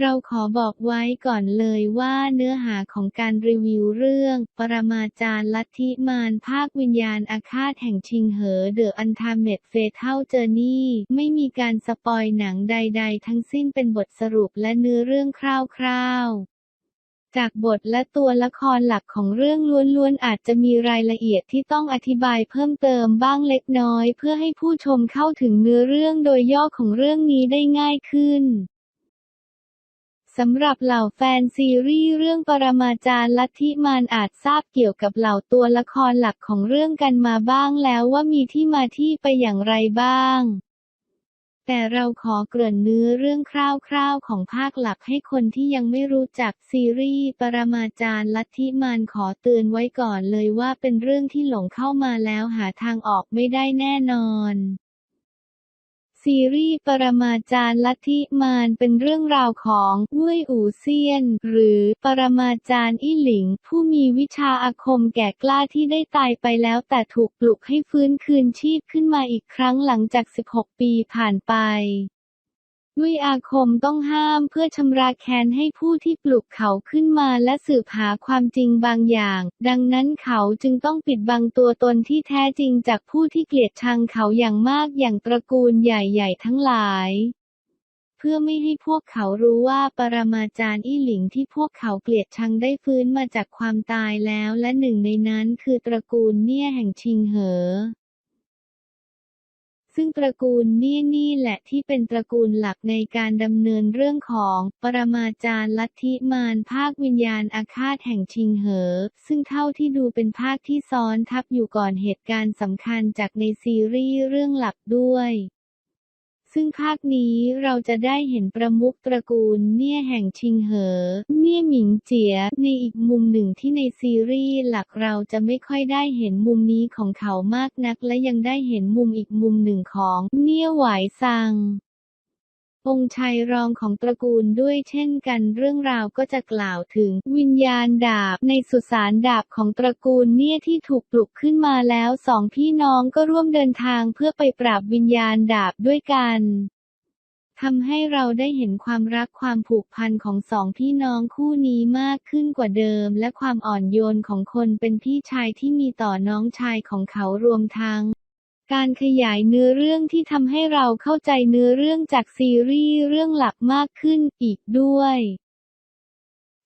เราขอบอกไว้ก่อนเลยว่าเนื้อหาของการรีวิวเรื่อง ปรมาจารย์ลัทธิมารภาควิญญาณอาฆาตแห่งชิงเหอเดอะอันทาเมดเฟเทลเจอร์นี่ ไม่มีการสปอยหนังใด ๆ ทั้งสิ้นเป็นบทสรุปและเนื้อเรื่องคร่าวๆจากบทและตัวละครหลักของเรื่องล้วนๆ อาจจะมีรายละเอียดที่ต้องอธิบายเพิ่มเติมบ้างเล็กน้อย เพื่อให้ผู้ชมเข้าถึงเนื้อเรื่องโดยย่อของเรื่องนี้ได้ง่ายขึ้น สำหรับเหล่าแฟนซีรีส์เรื่องปรมาจารย์ลัทธิมารอาจทราบเกี่ยวกับเหล่าตัวละครหลักของเรื่องกันมาบ้างแล้วว่ามีที่มาที่ไปอย่างไรบ้าง แต่เราขอเกริ่นเนื้อเรื่องคร่าวๆของภาคหลักให้คนที่ยังไม่รู้จักซีรีส์ปรมาจารย์ลัทธิมารขอเตือนไว้ก่อนเลยว่าเป็นเรื่องที่หลงเข้ามาแล้วหาทางออกไม่ได้แน่นอน ซีรีส์ปรมาจารย์ลัทธิมารเป็นเรื่องราวของเว่ยอู่เซียน หรือปรมาจารย์อี้หลิง ผู้มีวิชาอาคมแก่กล้าที่ได้ตายไปแล้ว แต่ถูกปลุกให้ฟื้นคืนชีพขึ้นมาอีกครั้งหลังจาก 16 ปีผ่านไป ด้วยอาคมต้องห้ามเพื่อชำระแค้นให้ผู้ที่ปลุกเขาขึ้นมาและสืบหาความจริงบางอย่าง ดังนั้นเขาจึงต้องปิดบังตัวตนที่แท้จริงจากผู้ที่เกลียดชังเขาอย่างมากอย่างตระกูลใหญ่ ๆ ทั้งหลาย เพื่อไม่ให้พวกเขารู้ว่าปรมาจารย์อี้หลิงที่พวกเขาเกลียดชังได้ฟื้นมาจากความตายแล้วและหนึ่งในนั้นคือตระกูลเนี่ยแห่งชิงเหอ ซึ่งตระกูลนี่นี่แหละที่เป็นตระกูลหลักในการดำเนินเรื่องของ ปรมาจารย์ลัทธิมารภาควิญญาณอาฆาตแห่งชิงเหอ ซึ่งเท่าที่ดูเป็นภาคที่ซ้อนทับอยู่ก่อนเหตุการณ์สำคัญจากในซีรีส์เรื่องหลักด้วย ซึ่งภาคนี้เราจะได้เห็นประมุขตระกูลเนี่ยแห่งชิงเหอ เนี่ยหมิงเจีย ในอีกมุมหนึ่งที่ในซีรีส์หลักเราจะไม่ค่อยได้เห็นมุมนี้ของเขามากนัก และยังได้เห็นมุมอีกมุมหนึ่งของ เนี่ยหวายซัง องค์ชายรองของตระกูลด้วยเช่นกันเรื่องราวก็จะกล่าวถึง วิญญาณดาบในสุสานดาบของตระกูลเนี่ยที่ถูกปลุกขึ้นมาแล้วสองพี่น้องก็ร่วมเดินทางเพื่อไปปราบวิญญาณดาบด้วยกันทำให้เราได้เห็นความรักความผูกพันของสองพี่น้องคู่นี้มากขึ้นกว่าเดิม และความอ่อนโยนของคนเป็นพี่ชายที่มีต่อน้องชายของเขารวมทั้ง การขยายเนื้อเรื่องที่ทำให้เราเข้าใจเนื้อเรื่องจากซีรีส์เรื่องหลักมากขึ้นอีกด้วย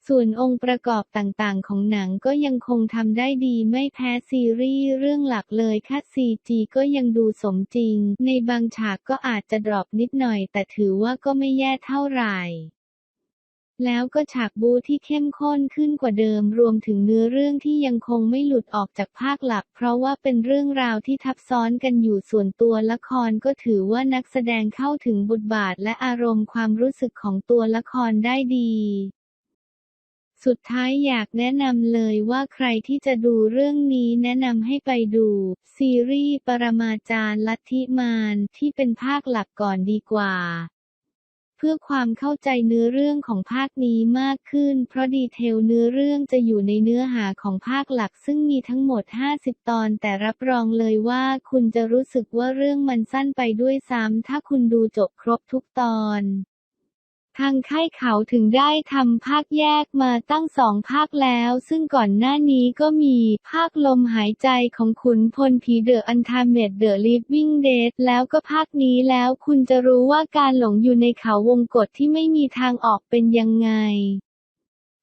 ส่วนองค์ประกอบต่างๆ ของหนังก็ยังคงทำได้ดีไม่แพ้ซีรีส์เรื่องหลักเลยค่ะซีจีก็ยังดูสมจริง ในบางฉากก็อาจจะดรอปนิดหน่อย แต่ถือว่าก็ไม่แย่เท่าไหร่ แล้วก็ฉากบูที่เข้มข้นขึ้นกว่าเดิมรวมถึงเนื้อเรื่องที่ยังคงไม่หลุดออกจากภาคหลัก เพราะว่าเป็นเรื่องราวที่ทับซ้อนกันอยู่ส่วนตัวละครก็ถือว่านักแสดงเข้าถึงบทบาทและอารมณ์ความรู้สึกของตัวละครได้ดีสุดท้ายอยากแนะนำเลยว่าใครที่จะดูเรื่องนี้แนะนำให้ไปดู ซีรีส์ปรมาจารย์ลัทธิมารที่เป็นภาคหลักก่อนดีกว่า เพื่อความเข้าใจเนื้อเรื่องของภาคนี้มากขึ้น เพราะดีเทลเนื้อเรื่องจะอยู่ในเนื้อหาของภาคหลักซึ่งมีทั้งหมด 50 ตอน แต่รับรองเลยว่าคุณจะรู้สึกว่าเรื่องมันสั้นไปด้วยซ้ำถ้าคุณดูจบครบทุกตอน ทางค่ายเขาถึงได้ทำภาคแยกมาตั้งสองภาคแล้ว ซึ่งก่อนหน้านี้ก็มีภาคลมหายใจของขุนพลผีเดอะอันทาเมดเดอะลิฟวิ่งเดดแล้วก็ภาคนี้แล้วคุณจะรู้ว่าการหลงอยู่ในเขาวงกฏที่ไม่มีทางออกเป็นยังไง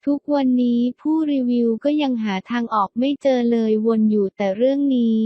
ทุกวันนี้ผู้รีวิวก็ยังหาทางออกไม่เจอเลยวนอยู่แต่เรื่องนี้